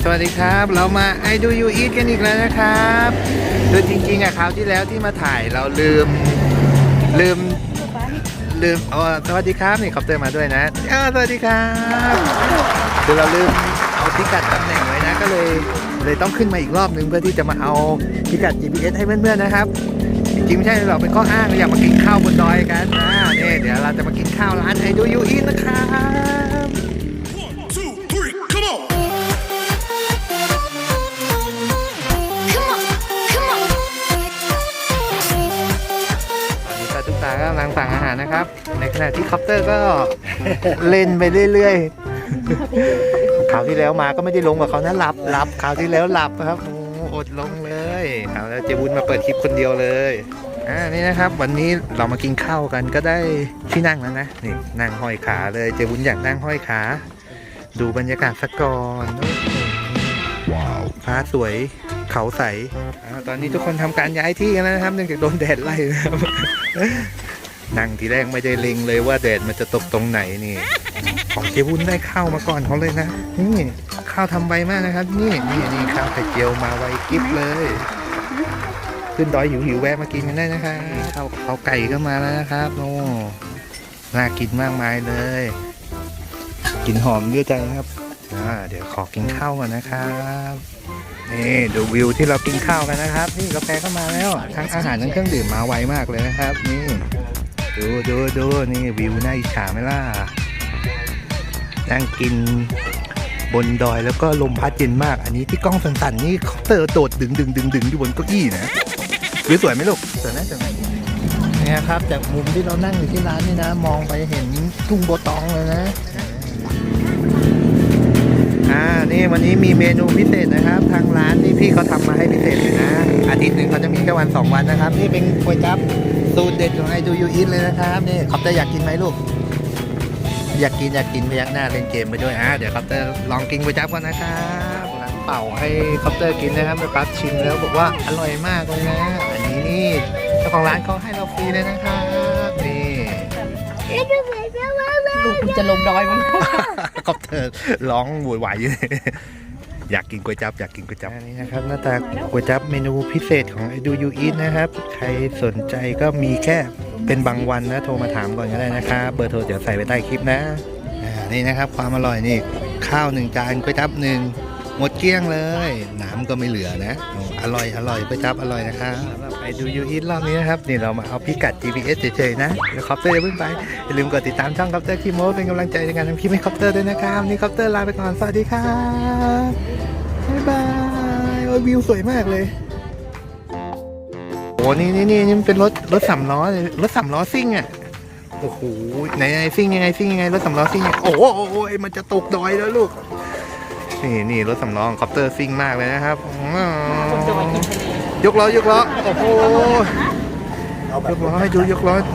สวัสดีครับ เรามา I do you eat กันอีกแล้วนะครับคือจริงๆอะคราวที่แล้วที่มาถ่ายเราลืมลืมลืมอ๋อสวัสดีครับนี่คอปเตอร์มาด้วยนะอ้าวสวัสดีครับคือเราลืมเอาพิกัดตำแหน่งไว้นะก็เลยเลยต้องขึ้นมาอีกรอบนึงเพื่อที่จะมาเอาพิกัด GPS ให้เพื่อนๆนะครับจริงๆไม่ใช่หรอกเป็นข้ออ้างเราอยากมากินข้าวบนดอยกันอ่านี่เดี๋ยวเราจะมากินข้าวร้าน I do you eat นะครับ ตากตาก็กำลังสั่งอาหารนะครับ ในขณะที่คอปเตอร์ก็เล่นไปเรื่อยๆคราวที่แล้วมาก็ไม่ได้ลงกับเขานะหลับหลับคราวที่แล้วหลับครับอดลงเลยคราแล้วเจบุญมาเปิดคลิปคนเดียวเลยอ่านี่นะครับ วันนี้เรามากินข้าวกันก็ได้ที่นั่งแล้วนะนี่นั่งห้อยขาเลยเจบุญอยากนั่งห้อยขา ดูบรรยากาศสักก่อนว้าวฟ้าสวย เขาใส่ตอนนี้ทุกคนทำการย้ายที่กันแล้วนะครับเนื่องจากโดนแดดไล่นะครับนั่งทีแรกไม่ได้เล็งเลยว่าแดดมันจะตกตรงไหนนี่ ของเจวุ้นได้ข้าวมาก่อนเขาเลยนะนี่ข้าวทำไวมากนะครับ นี่นี่นี่ข้าวไข่เจียวมาไวกริบเลย ขึ้นดอยหิวหิวแวะมากินกันได้นะคะข้าวข้าวไก่ก็มาแล้วนะครับโอ้น่ากินมากมายเลยกลินหอมเยื่อใจครับ เดี๋ยวขอกินข้าวก่อนนะครับนี่ดูวิวที่เรากินข้าวกันนะครับ นี่กาแฟก็มาแล้วทั้งอาหารทั้งเครื่องดื่มมาไวมากเลยนะครับ นี่ ดูดูดูนี่วิวน่าอิจฉาไหมล่ะนั่งกินบนดอยแล้วก็ลมพัดเย็นมาก อันนี้ที่กล้องสันๆนี่เขาเตอร์โดดดึงดึงดึงดึงอยู่บนเก้าอี้นะวิวสวยไหมลูกสวยไหมสวยไหมนี่ครับจากมุมที่เรานั่งอยู่ที่ร้านนี่นะ มองไปเห็นทุ่งโบตองเลยนะ อ่า นี่วันนี้มีเมนูพิเศษนะครับ ทางร้านนี่พี่เขาทำมาให้พิเศษเลยนะ อาทิตย์หนึ่งเขาจะมีแค่วันสองวันนะครับ นี่เป็นก๋วยจั๊บสูตรเด็ดของไอดูยูอินเลยนะครับ นี่คอปเตอร์อยากกินไหมลูก อยากกินอยากกินพยักหน้าเล่นเกมไปด้วยอะเดี๋ยวคอปเตอร์ลองกินก๋วยจั๊บก่อนนะครับร้านเป่าให้คอปเตอร์กินนะครับไปปั๊บชิมแล้วบอกว่าอร่อยมากเลยนะ อันนี้นี่เจ้าของร้านเขาให้เราฟรีเลยนะครับ ลูกคุณจะลงดอยมั้งคอปเตอร์ร้องโวยวายอยู่อยากกินก๋วยจั๊บอยากกินก๋วยจั๊บอันนี้นะครับหน้าตาก๋วยจั๊บเมนูพิเศษของ I Do You Eat นะครับ ใครสนใจก็มีแค่เป็นบางวันนะโทรมาถามก่อนก็ได้นะครับเบอร์โทรเดี๋ยวใส่ไว้ใต้คลิปนะอ่านี่นะครับ ความอร่อยนี่ข้าวหนึ่งจานก๋วยจั๊บหนึ่ง หมดเกลี้ยงเลย น้ำก็ไม่เหลือนะอร่อยอร่อยก๋วยจั๊บอร่อยนะครับสำหรับ I Do You Eat รอบนี้นะครับนี่เรามาเอาพิกัด GPS เฉยๆนะเดี๋ยวคอปเตอร์อย่าเพิ่งไปอย่าลืมกดติดตามช่องคอปเตอร์คีโมเป็นกำลังใจในการทำคลิปให้คอปเตอร์ด้วยนะครับนี่คอปเตอร์ลาไปก่อนสวัสดีครับบ๊ายบายโอ้วิวสวยมากเลยโอ้นี่นี่นี่นี่มันเป็นรถรถสามล้อเลยรถสามล้อซิ่งอะโอ้โหไหนไหนซิ่งยังไงซิ่งยังไงรถสำล้อซิ่งยังโอ้โหโอ้โหมันจะตกดอยแล้วลูก นี่นี่รถสำล้อคอปเตอร์ซิ่งมากเลยนะครับอ๋อยกล้อยกล้อโอ้โหยกล้อให้ดูยกล้อนี่